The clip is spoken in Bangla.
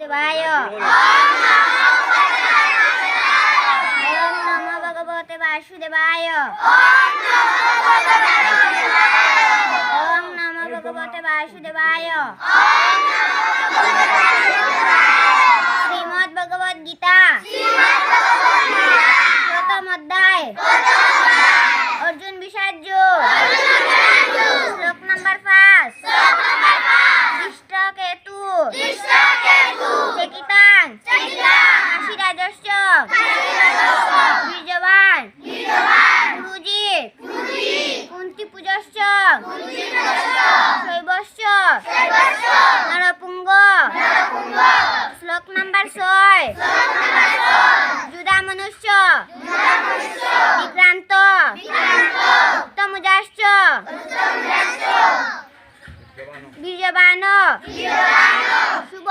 দেবায় ওম নমো ভগবতে বাসুদেবায় ওম নমো ভগবতে বাসুদেবায় শ্রীমদ্ ভগবদ গীতা। প্রথম অধ্যায়। অর্জুন বিষার্য শ্লোক নাম্বার পাঁচ কুন্তি পূজস্য শৈবস্য নরপুঙ্গ শ্লোক নাম্বার ছয় যুদা মনুষ্য বিক্রান্ত উত্তমুজাশ্চ বীর্যবান সুভদ্র